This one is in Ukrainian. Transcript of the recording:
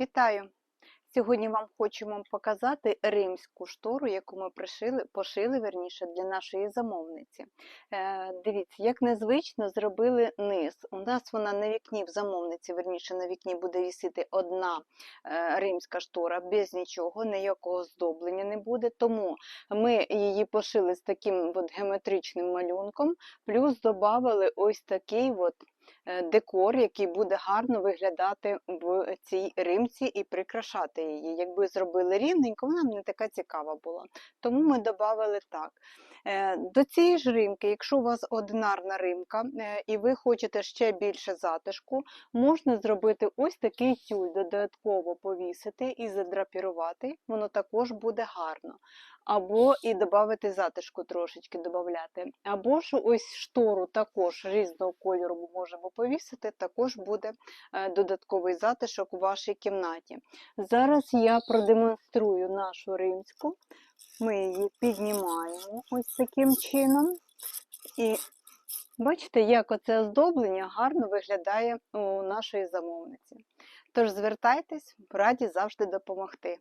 Вітаю! Сьогодні вам хочемо показати римську штору, яку ми пришили, пошили верніше для нашої замовниці. Е, дивіться, як незвично зробили низ. У нас вона на вікні в замовниці, верніше на вікні буде вісити одна е, римська штора без нічого, ніякого здоблення не буде. Тому ми її пошили з таким от геометричним малюнком, плюс додали ось такий от декор, який буде гарно виглядати в цій римці і прикрашати її. Якби зробили рівненько, вона б не така цікава була. Тому ми додали так. Е, До цієї ж римки, якщо у вас одинарна римка е, і ви хочете ще більше затишку, можна зробити ось такий тюль, додатково повісити і задрапірувати, воно також буде гарно. Або і додати затишку трошечки додати. Або ж ось штору також різного кольору ми можемо повісити, також буде е, додатковий затишок у вашій кімнаті. Зараз я продемонструю нашу римську. Ми її піднімаємо ось таким чином. І бачите, як оце оздоблення гарно виглядає у нашої замовниці. Тож звертайтесь, раді завжди допомогти.